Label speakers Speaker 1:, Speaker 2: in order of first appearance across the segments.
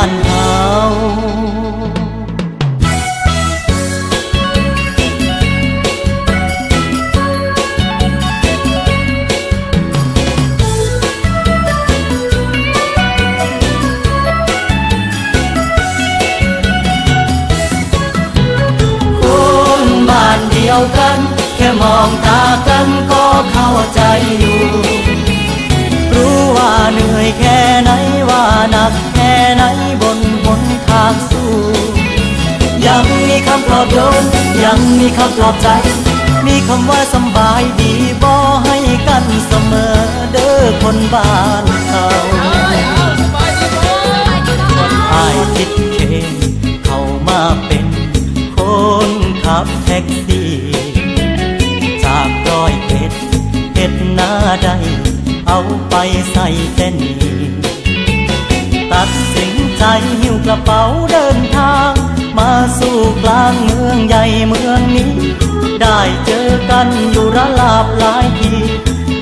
Speaker 1: านเขานเดียวกัน แค่มองตากันก็เข้าใจอยู่ แค่ไหนว่าหนักแค่ไหนบนบนทางสู้ยังมีคำปลอบโยนยังมีคำปลอบใจ มีคำว่าสบายดีบ่ให้กันเสมอเด้อคนบ้านเขาอายคิดเคนเข้ามาเป็น คนขับแท็กซี่จากร้อยเอ็ดเอ็ดหน้าใด เอาไปใส่เต้นตัดสินใจหิ้วกระเป๋าเดินทาง มาสู่กลางเมืองใหญ่เมืองนี้ ได้เจอกันอยู่ระลาบหลายที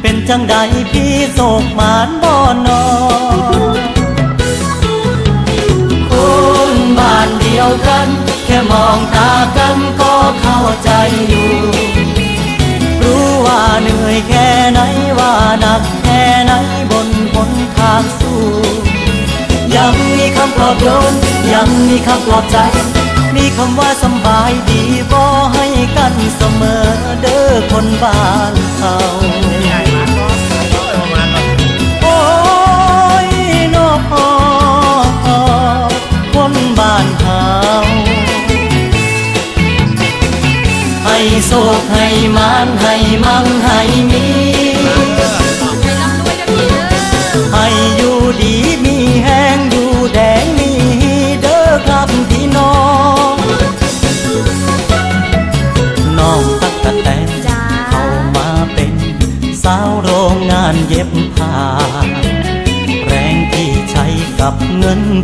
Speaker 1: เป็นจังใดพี่โศกหมานบ่อนอคนบ้านเดียวกัน แค่มองตากันก็เข้าใจอยู่ อบโยนยังมีคำปลอบใจ มีคำว่าสบายดีบ่ให้กันเสมอเด้อคนบ้านเขา
Speaker 2: ให้
Speaker 1: โอ้ยนอคนบ้านเขาให้โศกให้มานให้มั่งให้มี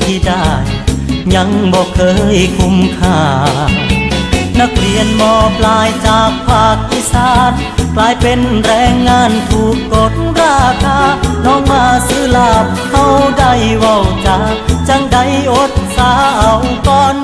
Speaker 1: ที่ได้ ยังบอกเคยคุ้มค่า นักเรียนมอปลายจากภาคอีสานกลายเป็นแรงงานถูกกดราคา น้องมาซื้อลาบเขาได้เว้าจาจังใดอดสาเอาก่อน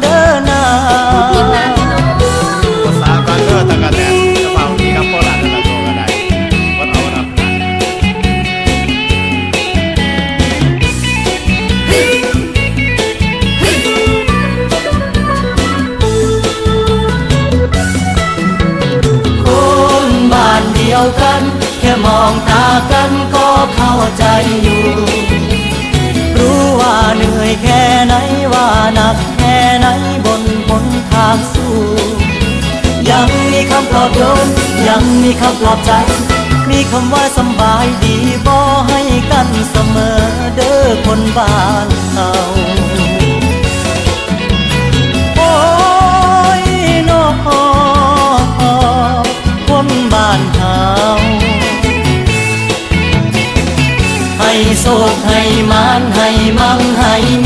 Speaker 2: กัน แค่
Speaker 1: มองตากันก็เข้าใจอยู่ รู้ว่าเหนื่อยแค่ไหนว่าหนักแค่ไหนบนบนทางสู้ ยังมีคำปลอบโยนยังมีคำปลอบใจ มีคำว่าสบายดีบ่ให้กันเสมอเด้อคนบ้านเขา โศกให้มานให้มั่งให้มี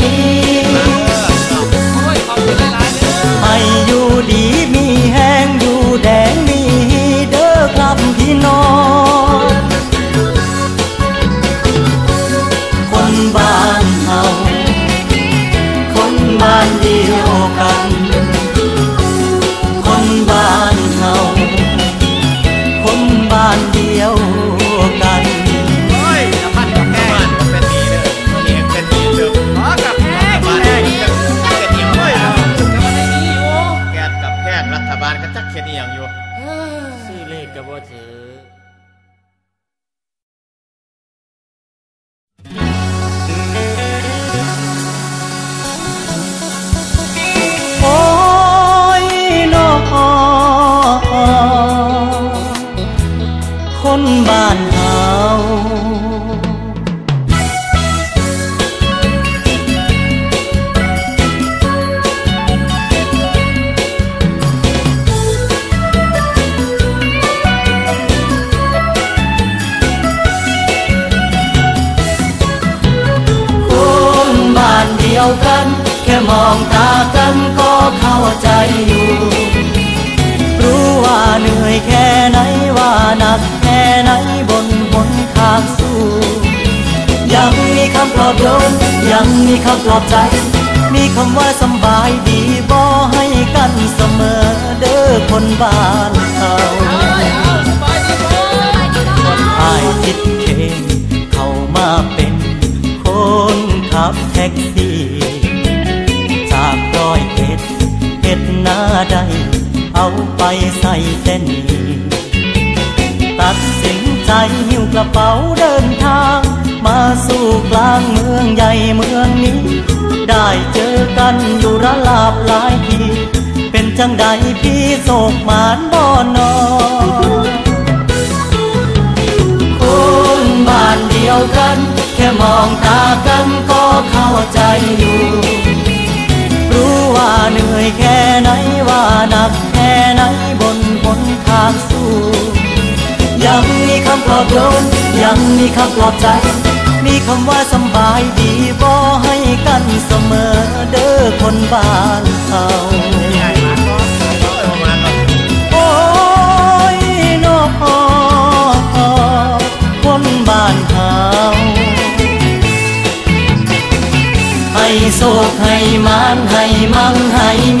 Speaker 2: จักเขียนอีหยังอยู่
Speaker 3: ซื้อเลขกับว่าถือ
Speaker 1: ยวกัน แค่มองตากันก็เข้าใจอยู่ รู้ว่าเหนื่อยแค่ไหนว่าหนักแค่ไหนบนบนทางสู้ ยังมีคำปลอบโยนยังมีคำปลอบใจ มีคำว่าสำบายดีบ่ให้กันเสมอเด้อคนบ้านเขาอายคิด ขับแท็กซี่จากร้อยเอ็ดเอ็ดหน้าใด เอาเขาไปใส่เต้น ตัดสินใจหิ้วกระเป๋าเดินทาง มาสู่กลางเมืองใหญ่เมืองนี้ ได้เจอกันอยู่ระลาบหลายที เป็นจังใดพี่โศกหมานบ่อนอคนบ้านเดียวกัน แค่มองตากันก อยู่ รู้ว่าเหนื่อยแค่ไหนว่าหนักแค่ไหนบนบนทางสู้ ยังมีคำปลอบโยนยังมีคำปลอบใจ มีคำว่าสบายดีบ่ให้กันเสมอเด้อคนบ้านเขา โศกให้มานให้มั่งให้มี